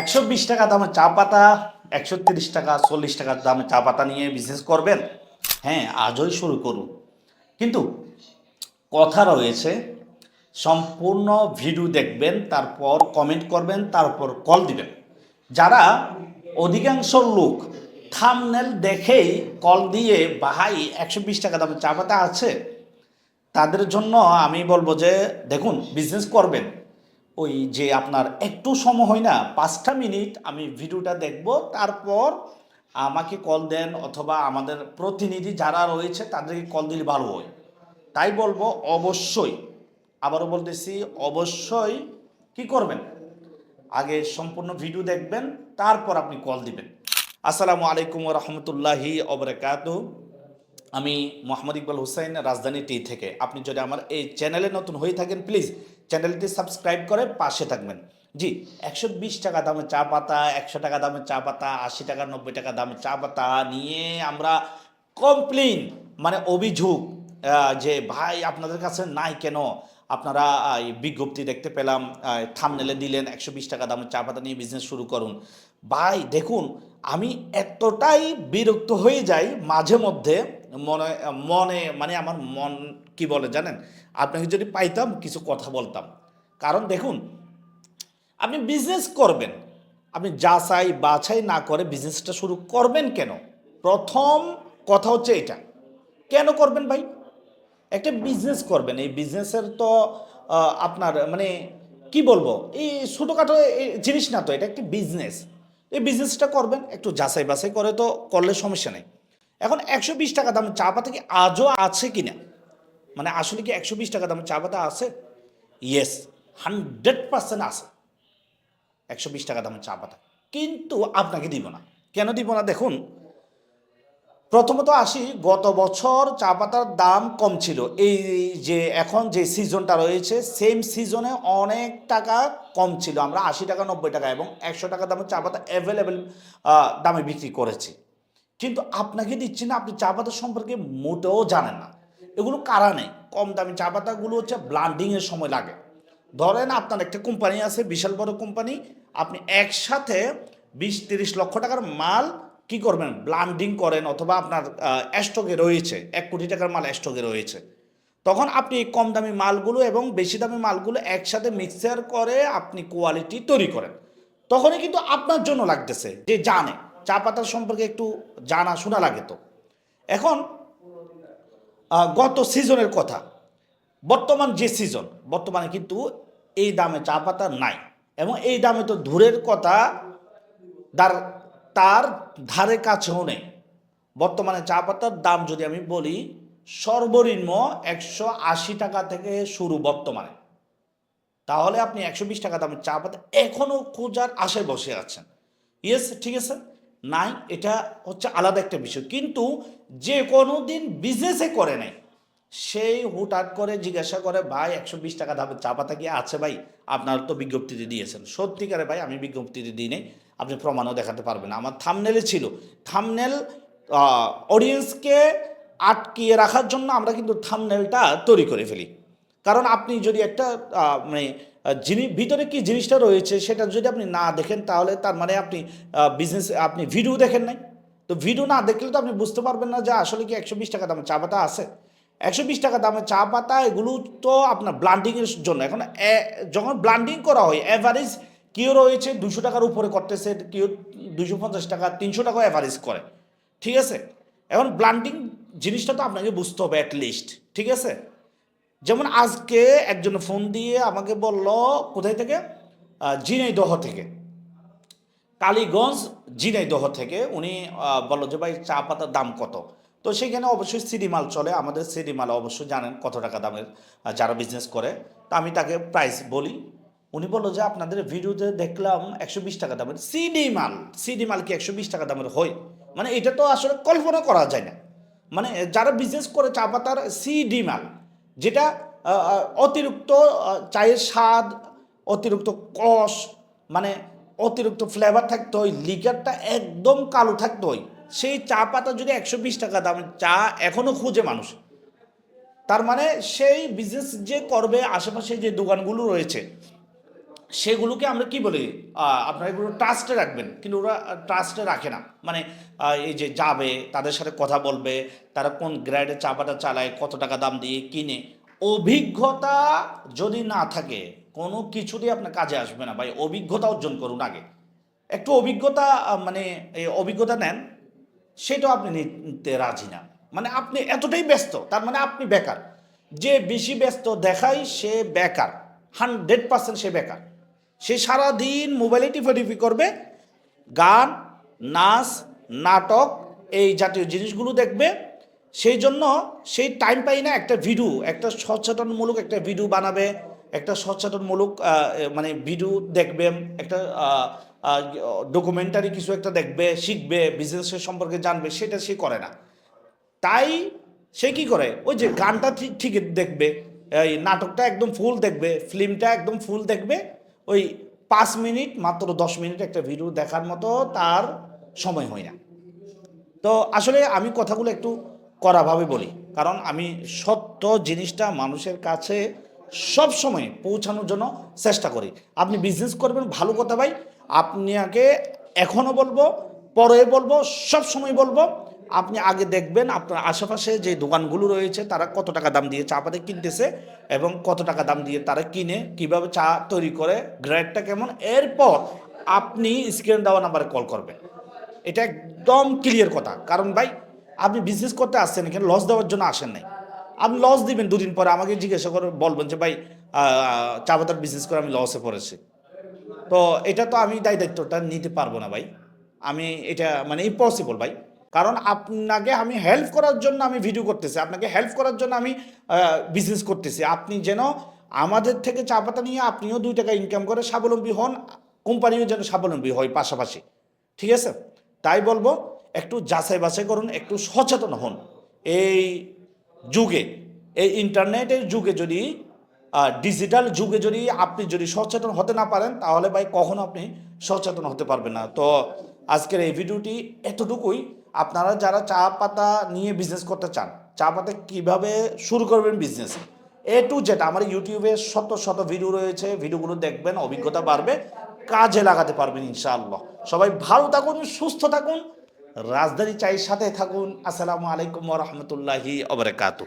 একশো বিশ টাকা দামের চা পাতা, একশো তিরিশ টাকা, চল্লিশ টাকার দামে চা পাতা নিয়ে বিজনেস করবেন। হ্যাঁ আজই শুরু করুন। কিন্তু কথা রয়েছে, সম্পূর্ণ ভিডিও দেখবেন, তারপর কমেন্ট করবেন, তারপর কল দিবেন। যারা অধিকাংশ লোক থামনেল দেখেই কল দিয়ে বাহাই একশো বিশ টাকা দামের চা পাতা আছে। তাদের জন্য আমি বলব যে, দেখুন বিজনেস করবেন। ওই যে আপনার একটু সময় হয় না, পাঁচটা মিনিট আমি ভিডিওটা দেখব, তারপর আমাকে কল দেন অথবা আমাদের প্রতিনিধি যারা রয়েছে তাদেরকে কল দিলে ভালো হয়। তাই বলব অবশ্যই, আবারও বলতেছি অবশ্যই কি করবেন? আগে সম্পূর্ণ ভিডিও দেখবেন, তারপর আপনি কল দিবেন। আসসালামু আলাইকুম রহমতুল্লাহি অবরাকাত আমি মোহাম্মদ ইকবাল হুসাইন রাজধানী টি থেকে। আপনি যদি আমার এই চ্যানেলে নতুন হয়ে থাকেন, প্লিজ চ্যানেলটি সাবস্ক্রাইব করে পাশে থাকবেন। জি, একশো বিশ টাকা দামের চা পাতা, একশো টাকা দামের চা পাতা, আশি টাকা, নব্বই টাকা দামের চা পাতা নিয়ে আমরা কমপ্লেন মানে অভিযোগ যে ভাই আপনাদের কাছে নাই কেন? আপনারা এই বিজ্ঞপ্তি দেখতে পেলাম থামনেলে দিলেন, একশো বিশ টাকা দামের চা পাতা নিয়ে বিজনেস শুরু করুন। ভাই, দেখুন, আমি এতটাই বিরক্ত হয়ে যাই মাঝে মধ্যে, মনে মনে মানে আমার মন কি বলে জানেন? আপনাকে যদি পাইতাম কিছু কথা বলতাম। কারণ দেখুন, আপনি বিজনেস করবেন। আপনি যাচাই বাছাই না করে বিজনেসটা শুরু করবেন কেন? প্রথম কথা হচ্ছে এটা। কেন করবেন ভাই? একটা বিজনেস করবেন। এই বিজনেসের তো আপনার মানে কি বলব? এই ছোটোখাটো জিনিস না তো, এটা একটি বিজনেস এই বিজনেসটা করবেন, একটু যাচাই বাছাই করে তো করলে সমস্যা নেই। এখন একশো বিশ টাকা দাম, চা পাতা কি আজও আছে কি না মানে আসলে কি একশো বিশ টাকা দামের চা পাতা আছে? ইয়েস হান্ড্রেড পার্সেন্ট আছে। একশো বিশ টাকা দামের চা পাতা। কিন্তু আপনাকে দিব না। কেন দিব না? দেখুন, প্রথমত আসি, গত বছর চা পাতার দাম কম ছিল। এই যে এখন যে সিজনটা রয়েছে সেম সিজনে অনেক টাকা কম ছিল। আমরা আশি টাকা, নব্বই টাকা এবং একশো টাকা দামের চা পাতা অ্যাভেলেবেল দামে বিক্রি করেছি। কিন্তু আপনাকে দিচ্ছি না। আপনি চা পাতা সম্পর্কে মোটেও জানেন না। এগুলো কারা নেই কম দামি চা পাতাগুলো হচ্ছে ব্লান্ডিংয়ের সময় লাগে। ধরেন আপনার একটা কোম্পানি আছে, বিশাল বড় কোম্পানি আপনি একসাথে বিশ তিরিশ লক্ষ টাকার মাল কি করবেন? ব্লান্ডিং করেন অথবা আপনার স্টকে রয়েছে, এক কোটি টাকার মাল স্টকে রয়েছে। তখন আপনি কম দামি মালগুলো এবং বেশি দামি মালগুলো একসাথে মিক্সার করে আপনি কোয়ালিটি তৈরি করেন। তখনই কিন্তু আপনার জন্য লাগতেছে, যে জানে। চা পাতার সম্পর্কে একটু জানা, শোনা লাগে তো। এখন গত সিজনের কথা। বর্তমান যে সিজন বর্তমানে কিন্তু এই দামে চা পাতা নাই। এবং এই দামে তো দূরের কথা তার তার ধারে কাছেও নেই। বর্তমানে চা পাতার দাম যদি আমি বলি, সর্বনিম্ন একশো আশি টাকা থেকে শুরু বর্তমানে। তাহলে আপনি একশো বিশ টাকা দামের চা পাতা এখনও খোঁজার আশায় বসে আছেন। ইয়েস ঠিক আছে? নাই, এটা হচ্ছে আলাদা একটা বিষয়। কিন্তু যে কোনো দিন বিজনেসে করে নাই, সেই হুটহাট করে জিজ্ঞাসা করে, ভাই, একশো বিশ টাকা দামের চা পাতা কি আছে ভাই? আপনার তো বিজ্ঞপ্তিতে দিয়েছেন। সত্যিকারে ভাই, আমি বিজ্ঞপ্তিতে দিই নাই। আপনি প্রমাণও দেখাতে পারবেন। আমার থামনেলে ছিল। থামনেল অডিয়েন্সকে আটকিয়ে রাখার জন্য আমরা কিন্তু থামনেলটা তৈরি করে ফেলি। কারণ আপনি যদি একটা মানে জিনিস ভিতরে কি জিনিসটা রয়েছে সেটা যদি আপনি না দেখেন, তাহলে তার মানে আপনি বিজনেস আপনি ভিডিও দেখেন নাই। তো ভিডিও না দেখলে তো আপনি বুঝতে পারবেন না যে আসলে কি একশো বিশ টাকা দামের চা পাতা আছে। একশো বিশ টাকা দামের চা পাতা, এগুলো তো আপনার ব্লান্ডিংয়ের জন্য। এখন যখন ব্লান্ডিং করা হয় অ্যাভারেজ কেউ রয়েছে? দুশো টাকার উপরে করতেছে কেউ দুশো পঞ্চাশ টাকা, তিনশো টাকা অ্যাভারেজ করে। ঠিক আছে? এখন ব্লান্ডিং জিনিসটা তো আপনাকে বুঝতে হবে অ্যাটলিস্ট ঠিক আছে? যেমন আজকে একজন ফোন দিয়ে আমাকে বলল কোথায় থেকে? আহ, ঝিনাইদহ থেকে। কালীগঞ্জ ঝিনাইদহ থেকে। উনি বলল যে ভাই চা পাতার দাম কত? তো সেখানে অবশ্যই সিডি মাল চলে। আমাদের সিডি মাল অবশ্যই জানেন কত টাকা দামের যারা বিজনেস করে। তো আমি তাকে প্রাইস বলি। উনি বলল যে আপনাদের ভিডিওতে দেখলাম একশো বিশ টাকা দামের সিডি মাল সিডি মাল কি একশো বিশ টাকা দামের হয়? মানে এটা তো আসলে কল্পনা করা যায় না। মানে যারা বিজনেস করে চা পাতার সিডি মাল যেটা অতিরিক্ত চায়ের স্বাদ, অতিরিক্ত কষ মানে অতিরিক্ত ফ্লেভার থাকতে হয় লিকারটা একদম কালো থাকতে হয়। সেই চা পাতা যদি একশো বিশ টাকা দাম, চা এখনও খুঁজে মানুষ। তার মানে সেই বিজনেস যে করবে, আশেপাশে যে দোকানগুলো রয়েছে সেগুলোকে আমরা কি বলি? আপনারা এগুলো ট্রাস্টে রাখবেন। কিন্তু ওরা ট্রাস্টে রাখে না। মানে এই যে যাবে, তাদের সাথে কথা বলবে, তারা কোন গ্রেডে চাপাটা চালায়, কত টাকা দাম দিয়ে কিনে। অভিজ্ঞতা যদি না থাকে, কোনো কিছুতেই আপনার কাজে আসবে না। ভাই, অভিজ্ঞতা অর্জন করুন আগে। একটু অভিজ্ঞতা মানে অভিজ্ঞতা নেন, সেটাও আপনি নিতে রাজি না। মানে আপনি এতটাই ব্যস্ত, তার মানে আপনি বেকার। যে বেশি ব্যস্ত দেখায় সে বেকার। হান্ড্রেড পার্সেন্ট সে বেকার। সে সারাদিন মোবাইলে টিফাটিফি করবে। গান, নাচ, নাটক, এই জাতীয় জিনিসগুলো দেখবে। সেই জন্য সেই টাইম পাই না একটা ভিডিও একটা সচেতনমূলক একটা ভিডিও বানাবে, একটা সচেতনমূলক মানে ভিডিও দেখবে, একটা ডকুমেন্টারি কিছু একটা দেখবে, শিখবে বিজনেসের সম্পর্কে জানবে, সেটা সে করে না। তাই সে কি করে? ওই যে গানটা ঠিক ঠিক দেখবে, এই নাটকটা একদম ফুল দেখবে ফিল্মটা একদম ফুল দেখবে ওই পাঁচ মিনিট, মাত্র দশ মিনিট একটা ভিডিও দেখার মতো তার সময় হয় না। তো আসলে আমি কথাগুলো একটু করাভাবে বলি, কারণ আমি সত্য জিনিসটা মানুষের কাছে সব সময় পৌঁছানোর জন্য চেষ্টা করি। আপনি বিজনেস করবেন, ভালো কথা ভাই আপনাকে এখনও বলব, পরে বলব, সব সময় বলব আপনি আগে দেখবেন আপনার আশেপাশে যে দোকানগুলো রয়েছে, তারা কত টাকা দাম দিয়ে চা পাতি কিনতেছে এবং কত টাকা দাম দিয়ে তারা কিনে, কীভাবে চা তৈরি করে, গ্রেডটা কেমন। এরপর আপনি স্ক্রিন দেওয়া নাম্বারে কল করবেন। এটা একদম ক্লিয়ার কথা। কারণ ভাই, আপনি বিজনেস করতে আসছেন এখানে লস দেওয়ার জন্য আসেন নাই। আপনি লস দিবেন দুদিন পরে, আমাকে জিজ্ঞাসা করে বলবেন যে, ভাই চা পাতার বিজনেস করে আমি লসে পড়েছি। তো এটা তো আমি দায় দায়িত্বটা নিতে পারব না ভাই। আমি এটা মানে ইম্পসিবল ভাই। কারণ আপনাকে আমি হেল্প করার জন্য আমি ভিডিও করতেছি, আপনাকে হেল্প করার জন্য আমি বিজনেস করতেছি। আপনি যেন আমাদের থেকে চা পাতা নিয়ে আপনিও দুই টাকা ইনকাম করে স্বাবলম্বী হন কোম্পানিও যেন স্বাবলম্বী হয় পাশাপাশি। ঠিক আছে? তাই বলব, একটু যাচাই বাছাই করুন, একটু সচেতন হন। এই যুগে, এই ইন্টারনেটের যুগে যদি ডিজিটাল যুগে যদি আপনি যদি সচেতন হতে না পারেন, তাহলে ভাই কখনো আপনি সচেতন হতে পারবেন না। তো আজকের এই ভিডিওটি এতটুকুই। আপনারা যারা চা পাতা নিয়ে বিজনেস করতে চান, চা পাতা কীভাবে শুরু করবেন বিজনেস এ? টু জেড আমার ইউটিউবে শত শত ভিডিও রয়েছে ভিডিওগুলো দেখবেন, অভিজ্ঞতা বাড়বে, কাজে লাগাতে পারবেন ইনশাআল্লাহ। সবাই ভালো থাকুন, সুস্থ থাকুন, রাজধানী চায়ের সাথে থাকুন। আসসালামু আলাইকুম রহমতুল্লাহি অবরাকাতু